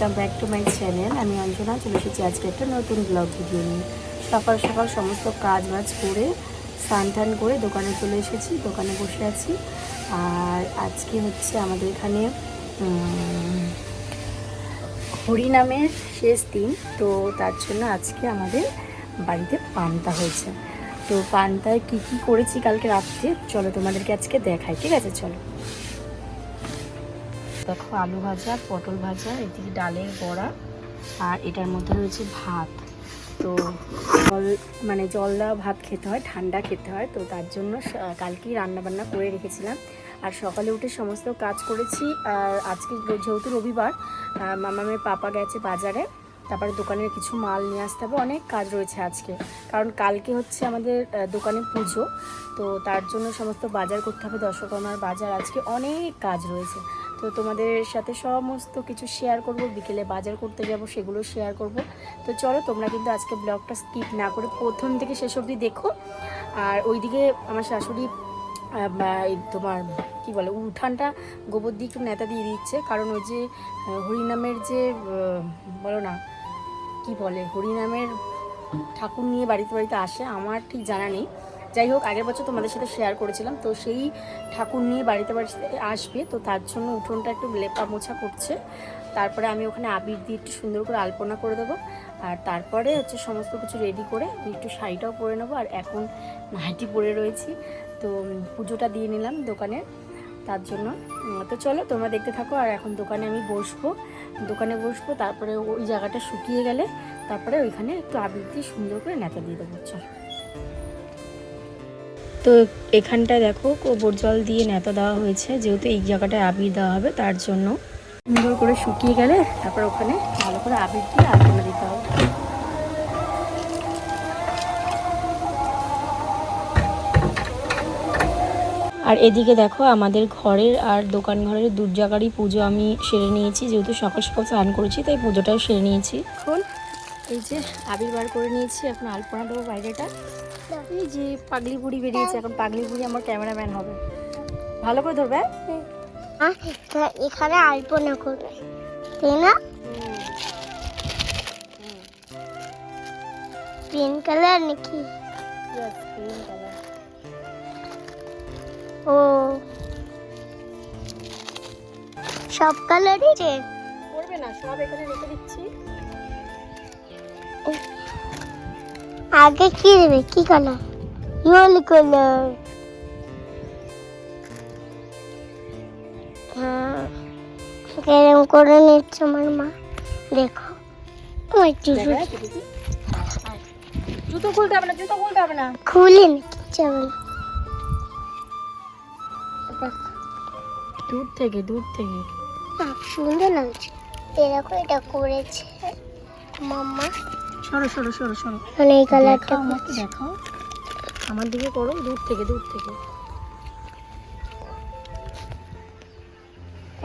Welcome back to my channel আমি অঞ্জনা, চলে এসেছি আজকে একটা নতুন ব্লগ ভিডিও নিয়ে। সকাল সকাল সমস্ত কাজ বাজ করে, স্নান টান করে দোকানে চলে এসেছি, দোকানে বসে আছি। আর আজকে হচ্ছে আমাদের এখানে হরিনামের শেষ দিন। তো তার জন্য আজকে আমাদের বাড়িতে পান্তা হয়েছে। তো পান্তায় কী কী করেছি কালকে রাত্রে, চলো তোমাদেরকে আজকে দেখাই, ঠিক আছে? চলো। দেখো আলু ভাজা, পটল ভাজা, এদিকে ডালের বড়া আর এটার মধ্যে রয়েছে ভাত। তো জল মানে জল দেওয়া ভাত খেতে হয়, ঠান্ডা খেতে হয়, তো তার জন্য কালকেই রান্না বান্না করে রেখেছিলাম। আর সকালে উঠে সমস্ত কাজ করেছি, আর আজকে যেহেতু রবিবার মামামের পাপা গেছে বাজারে, তারপরে দোকানের কিছু মাল নিয়ে আসতে হবে, অনেক কাজ রয়েছে আজকে। কারণ কালকে হচ্ছে আমাদের দোকানে পুজো, তো তার জন্য সমস্ত বাজার করতে হবে দশকর্মার বাজার, আজকে অনেক কাজ রয়েছে। তো তোমাদের সাথে সমস্ত কিছু শেয়ার করব, বিকেলে বাজার করতে যাব, সেগুলো শেয়ার করব। তো চলো, তোমরা কিন্তু আজকে ব্লগটা স্কিপ না করে প্রথম থেকে শেষ অবধি দেখো। আর ওইদিকে আমার শাশুড়ি তোমার কি বলে, উঠানটা গোবর দিয়ে একটু নেতা দিয়ে দিচ্ছে। কারণ ওই যে হরিনামের যে বলো না, কি বলে, হরিনামের ঠাকুর নিয়ে বাড়িতে বাড়িতে আসে, আমার ঠিক জানা নেই। যাই হোক, আগের বছর তোমাদের সাথে শেয়ার করেছিলাম, তো সেই ঠাকুর নিয়ে বাড়িতে বাড়িতে আসবে, তো তার জন্য উঠোনটা একটু লেপা মোছা করছে। তারপরে আমি ওখানে আবির দিয়ে একটু সুন্দর করে আলপনা করে দেবো, আর তারপরে হচ্ছে সমস্ত কিছু রেডি করে আমি একটু শাড়িটাও পরে নেব, আর এখন নাইটি পরে রয়েছি, তো পুজোটা দিয়ে নিলাম দোকানে, তার জন্য। তো চলো তোমরা দেখতে থাকো, আর এখন দোকানে আমি বসবো। দোকানে বসবো, তারপরে ওই জায়গাটা শুকিয়ে গেলে তারপরে ওইখানে একটু আবির দিয়ে সুন্দর করে নেতা দিয়ে দেবো, চলো। তো এখানটায় দেখো গোবর জল দিয়ে নেতা দেওয়া হয়েছে, যেহেতু এই জায়গাটায় আবির দেওয়া হবে তার জন্য। সুন্দর করে শুকিয়ে গেলে তারপর ওখানে ভালো করে আবির দিয়ে আলপনা দিতে হবে। আর এদিকে দেখো আমাদের ঘরের আর দোকান ঘরের দু জায়গারই পুজো আমি সেরে নিয়েছি, যেহেতু সকাল সকাল স্নান করেছি, তাই পুজোটাও সেরে নিয়েছি। এখন এই যে আবির বার করে নিয়েছি, এখন আলপনা দেবো বাইরেটা। এই যে পাগলি বুড়ি বেরিয়েছে এখন পাগলি বুড়ি আমার ক্যামেরাম্যান হবে। ভালো করে ধরবে? হ্যাঁ? এখানে আলপনা করবে। তাই না? পিঙ্ক কালার নাকি? ও। সব কালারই রে করবে না সব এখানে রেখে দিচ্ছি। আগে কি দেবে? কি কালার ইয়েলো কালার হ্যাঁ। এরকম করে নিচ্ছে আমার মা। দেখো। ওই জুতো। জুতো খুলতে হবে না জুতো খুলতে হবে না। খুলে নাকি যাবে না দূর থেকে দূর থেকে। সুন্দর লাগছে। এরকম এটা করেছে মাম্মা। সরো সরো সরো সরো। মানে এই কালারটা আমাকে দেখাও। আমার দিকে করো দূর থেকে দূর থেকে।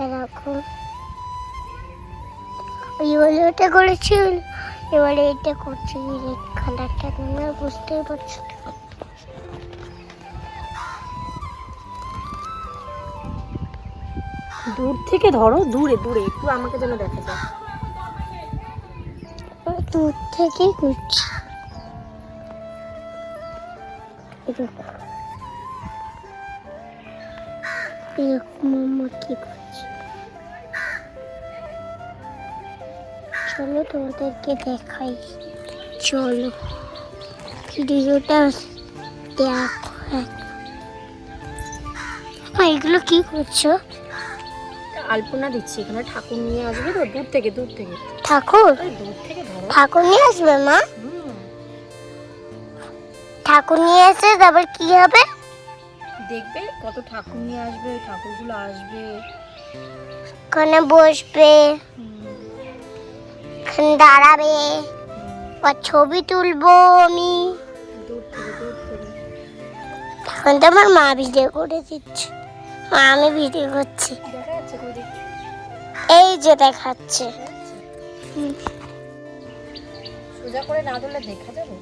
এরকম ইয়েলোটা করেছি এবারে এটা করছি রেড কালারটা তোমরা বুঝতেই পারছ। দূর থেকে ধরো দূরে দূরে একটু আমাকে যেন দেখা যায়। দূর থেকেই করছি এরকম মাম্মা কি করছে? চলো তোমাদেরকে দেখাই। চলো। ভিডিওটা দেখো এগুলো কি করছ? আলপনা দিচ্ছি, এখানে ঠাকুর নিয়ে আসবে তো, দূর থেকে দূর থেকে। ঠাকুর? ঠাকুর নিয়ে আসবে মা? ঠাকুর নিয়ে এসে তারপর কি হবে? দেখবে কত ঠাকুর নিয়ে আসবে ঠাকুরগুলো আসবে। ওখানে বসবে দাঁড়াবে আর ছবি তুলবো আমি। এখন তো আমার মা ভিডিও করে দিচ্ছে। মা আমি ভিডিও করছি। এই যে দেখাচ্ছে। সোজা করে না ধরলে দেখা যাবে?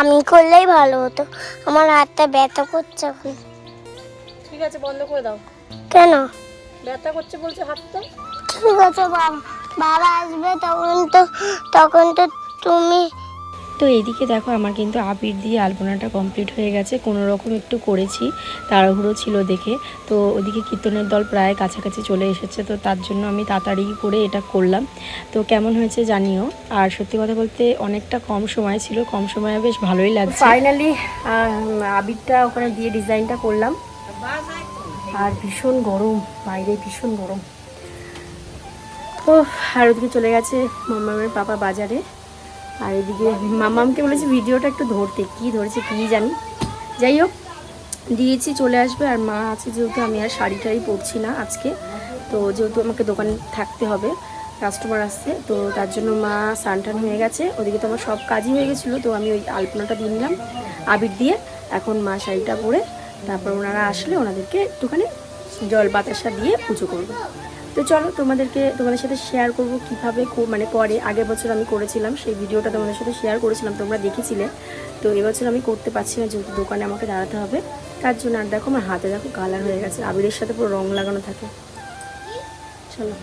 আমি করলেই ভালো হতো। আমার হাতটা ব্যথা করছে এখন। ঠিক আছে বন্ধ করে দাও। কেন? ব্যথা করছে বলছে হাতটা। ঠিক আছে বাবা। বাবা আসবে তখন তো তখন তো তুমি তো এইদিকে দেখো আমার কিন্তু আবির দিয়ে আলপনাটা কমপ্লিট হয়ে গেছে। কোনো রকম একটু করেছি তাড়াহুড়ো ছিল দেখে। তো ওদিকে কীর্তনের দল প্রায় কাছাকাছি চলে এসেছে তো তার জন্য আমি তাড়াতাড়ি করে এটা করলাম। তো কেমন হয়েছে জানিও। আর সত্যি কথা বলতে অনেকটা কম সময় ছিল কম সময়ে বেশ ভালোই লাগছে। ফাইনালি আবিরটা ওখানে দিয়ে ডিজাইনটা করলাম। আর ভীষণ গরম বাইরে ভীষণ গরম। ও আর ওদিকে চলে গেছে মামামের পাপা বাজারে। আর এদিকে মামামকে বলেছি, ভিডিওটা একটু ধরতে। কি ধরেছে কী জানি। যাই হোক, দিয়েছি, চলে আসবে। আর মা আছে যেহেতু, আমি আর শাড়ি টাড়ি পরছি না আজকে। তো যেহেতু আমাকে দোকানে থাকতে হবে কাস্টমার আসছে, তো তার জন্য মা সানটান হয়ে গেছে। ওদিকে তো আমার সব কাজই হয়ে গেছিল, তো আমি ওই আলপনাটা দিয়ে নিলাম, আবির দিয়ে। এখন মা শাড়িটা পরে, তারপর ওনারা আসলে ওনাদেরকে একটুখানি জল বাতাসা দিয়ে পুজো করব। তো চলো তোমাদেরকে, তোমাদের সাথে শেয়ার করব কীভাবে মানে পরে, আগের বছর আমি করেছিলাম, সেই ভিডিওটা তোমাদের সাথে শেয়ার করেছিলাম, তোমরা দেখেছিলে। তো এবছর আমি করতে পারছি না, যেহেতু দোকানে আমাকে দাঁড়াতে হবে। তার জন্য আর দেখো আমার হাতে দেখো কালার হয়ে গেছে, আবিরের সাথে পুরো রং লাগানো থাকে। চলো।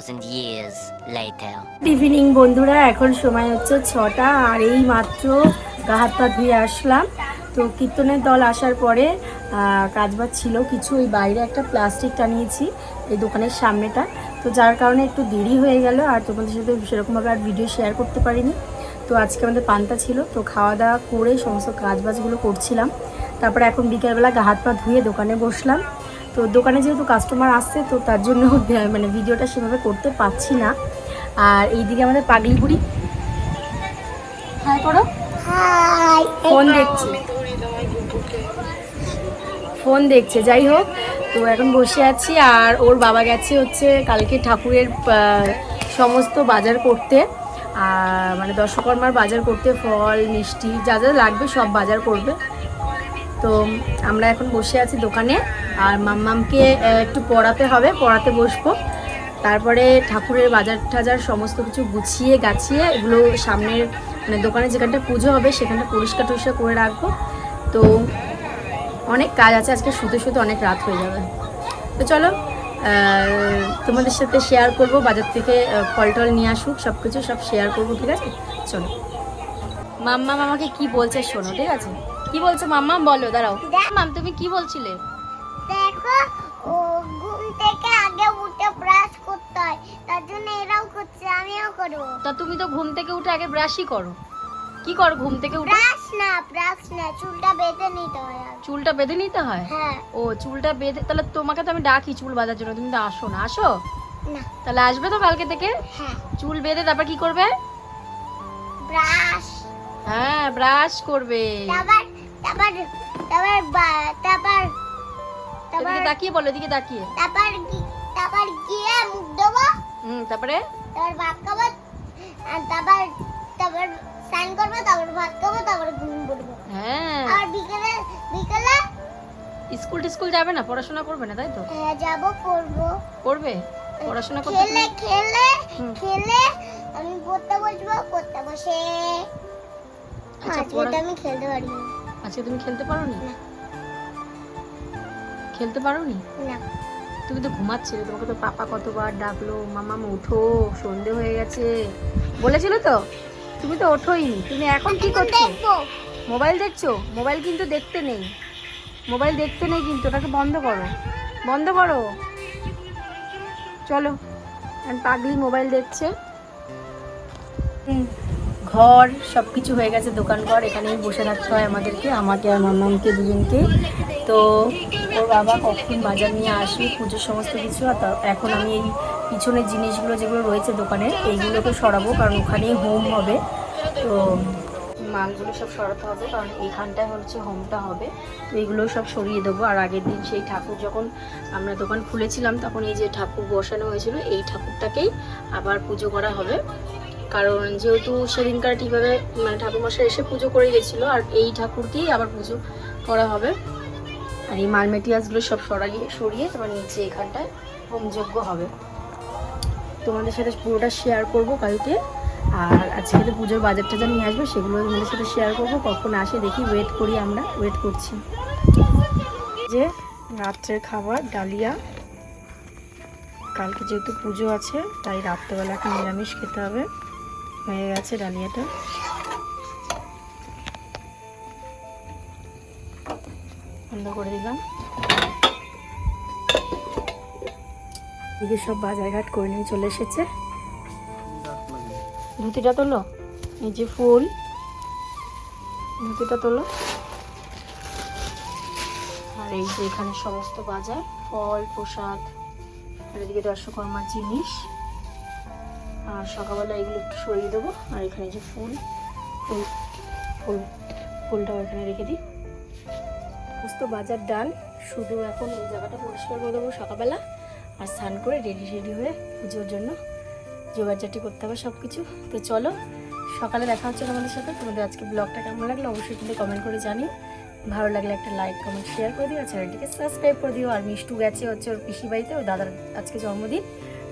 Thousand years later. ইভিনিং বন্ধুরা। এখন সময় হচ্ছে ছটা, আর এই মাত্র গা হাত পা ধুয়ে আসলাম। তো কীর্তনের দল আসার পরে কাজবাজ ছিল কিছু। ওই বাইরে একটা প্লাস্টিক টানিয়েছি, এই দোকানের সামনেটা। তো যার কারণে একটু দেরি হয়ে গেল, আর তোমাদের সাথে সেরকমভাবে আর ভিডিও শেয়ার করতে পারিনি। তো আজকে আমাদের পান্তা ছিল, তো খাওয়া দাওয়া করে সমস্ত কাজবাজগুলো করছিলাম। তারপরে এখন বিকেলবেলা গা হাত পা ধুয়ে দোকানে বসলাম। তো দোকানে যেহেতু কাস্টমার আসছে তো তার জন্য মানে ভিডিওটা সেভাবে করতে পারছি না। আর এইদিকে আমাদের পাগলি বুড়ি। হাই করো ফোন দেখছে। ফোন দেখছে যাই হোক। তো এখন বসে আছি আর ওর বাবা গেছে হচ্ছে কালকে ঠাকুরের সমস্ত বাজার করতে। আর মানে দশকর্মার বাজার করতে ফল মিষ্টি যা যা লাগবে সব বাজার করবে। তো আমরা এখন বসে আছি দোকানে। আর মাম্মামকে একটু পড়াতে হবে, পড়াতে বসবো। তারপরে ঠাকুরের বাজার টাজার সমস্ত কিছু গুছিয়ে গাছিয়ে এগুলো সামনের মানে দোকানে যেখানটা পুজো হবে সেখানটা পরিষ্কার টরিষ্কার করে রাখব। তো অনেক কাজ আছে, আজকে শুতে শুতে অনেক রাত হয়ে যাবে। তো চলো তোমাদের সাথে শেয়ার করব, বাজার থেকে ফল টল নিয়ে আসুক সব কিছু সব শেয়ার করব, ঠিক আছে? চলো। মাম্মা মামাকে কি বলছে শোনো, ঠিক আছে? কি বলছো মাম্মা বলো, দাঁড়াও। মাম তুমি কি বলছিলে? দেখো ও ঘুম থেকে আগে উঠে ব্রাশ করতে হয়। তার জন্য এরাও করছে আমিও করব। তা তুমি তো ঘুম থেকে উঠে আগে ব্রাশই করো। কি করো ঘুম থেকে উঠে? ব্রাশ না ব্রাশ না চুলটা বেঁধে নিতে হয় চুলটা বেঁধে নিতে হয়? হ্যাঁ। ও চুলটা বেঁধে তাহলে তোমাকে তো আমি ডাকি চুল বাঁধার জন্য তুমি তো আসো না আসো? না। তাহলে আসবে তো কালকে থেকে? হ্যাঁ। চুল বেঁধে তারপর কি করবে? ব্রাশ হ্যাঁ ব্রাশ করবে। তারপর তারপর তারপর তারপর এদিকে তাকিয়ে বলো এদিকে তাকিয়ে। তারপর তারপর গিয়ে মুখ দেবো হুম তারপরে? তারপর ভাত খাব। আর তারপর তারপর স্নান করব তারপর ভাত খাব তারপর ঘুম পড়ব হ্যাঁ। আর বিকেলে বিকেলে স্কুল টিস্কুল যাবে না? পড়াশোনা করবে না তাই তো? হ্যাঁ, যাব করব করবে? পড়াশোনা করতে খেলে খেলে। খেলে আমি পড়তে বসবো পড়তে বসে আচ্ছা, আজকে আমি খেলতে পারি আজকে তুমি খেলতে পারো না। খেলতে পারো নি। তুমি তো ঘুমাচ্ছিলে তোমাকে তো পাপা কতবার ডাকলো মামাম ওঠো সন্ধে হয়ে গেছে। বলেছিল তো? তুমি তো ওঠোই তুমি এখন কি করছ? মোবাইল দেখছ? মোবাইল কিন্তু দেখতে নেই। মোবাইল দেখতে নেই কিন্তু ওটাকে বন্ধ করো। বন্ধ করো। চলো। পাগলি মোবাইল দেখছে। হুম, ঘর সব কিছু হয়ে গেছে, দোকান ঘর, এখানেই বসে থাকতে হয় আমাদেরকে, আমাকে আর মামামকে দুজনকে। তো ওর বাবা কখন বাজার নিয়ে আসবে, পুজোর সমস্ত কিছু, আর এখন আমি এই পিছনের জিনিসগুলো যেগুলো রয়েছে দোকানে, এইগুলোকে সরাবো, কারণ ওখানেই হোম হবে। তো মালগুলো সব সরাতে হবে, কারণ এইখানটায় হচ্ছে হোমটা হবে। তো এইগুলো সব সরিয়ে দেবো, আর আগের দিন সেই ঠাকুর যখন আমরা দোকান খুলেছিলাম, তখন এই যে ঠাকুর বসানো হয়েছিল, এই ঠাকুরটাকেই আবার পুজো করা হবে। কারণ যেহেতু সেদিনকার ঠিকভাবে মানে ঠাকুরমশাই এসে পুজো করে গেছিল, আর এই ঠাকুরকেই আবার পুজো করা হবে। আর এই মাল মেটেরিয়ালসগুলো সব সরাইয়ে, সরিয়ে তোমার নিচে এখানটায় হোমযজ্ঞ হবে। তোমাদের সাথে পুরোটা শেয়ার করব কালকে। আর আজকে তো পুজোর বাজারটা টাজার নিয়ে আসবে সেগুলো তোমাদের সাথে শেয়ার করব। কখন আসে দেখি ওয়েট করি আমরা ওয়েট করছি। যে রাত্রের খাবার, ডালিয়া। কালকে যেহেতু পুজো আছে, তাই রাত্রেবেলা একটা নিরামিষ খেতে হবে। হয়ে গেছে ডালিয়াটা। বন্ধ করে দিলাম। এদিকে সব বাজারঘাট করে নিয়ে চলে এসেছে। ধুতিটা তোলো। এই যে ফুল। ধুতিটা তোলো। আর এই যে এখানে সমস্ত বাজার, ফল প্রসাদ আর এদিকে দর্শকর্মার জিনিস। আর সকালবেলা এগুলো একটু সরিয়ে দেবো। আর এখানে যে ফুল ফুল ফুল, ফুলটাও এখানে রেখে দিই। সমস্ত বাজার ডান শুধু এখন এই জায়গাটা পরিষ্কার করে দেবো সকালবেলা। আর স্নান করে রেডি রেডি হয়ে পুজোর জন্য জোগাড়জাটি করতে হবে সব কিছু তো চলো, সকালে দেখা হচ্ছে তোমাদের সাথে। তোমাদের আজকে ব্লগটা কেমন লাগল অবশ্যই কিন্তু কমেন্ট করে জানিও। ভালো লাগলে একটা লাইক কমেন্ট শেয়ার করে দিও। আর চ্যানেলটিকে সাবস্ক্রাইব করে দিও। আর মিষ্টু গেছে হচ্ছে ওর পিসি বাড়িতে, ওর দাদার আজকে জন্মদিন।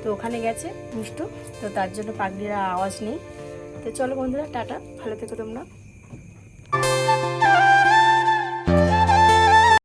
তো ওখানে গেছে মিষ্টু, তো তার জন্য পাগলিরা আওয়াজ নেই। তো চলো বন্ধুরা, টাটা। ভালো থেকো তোমরা।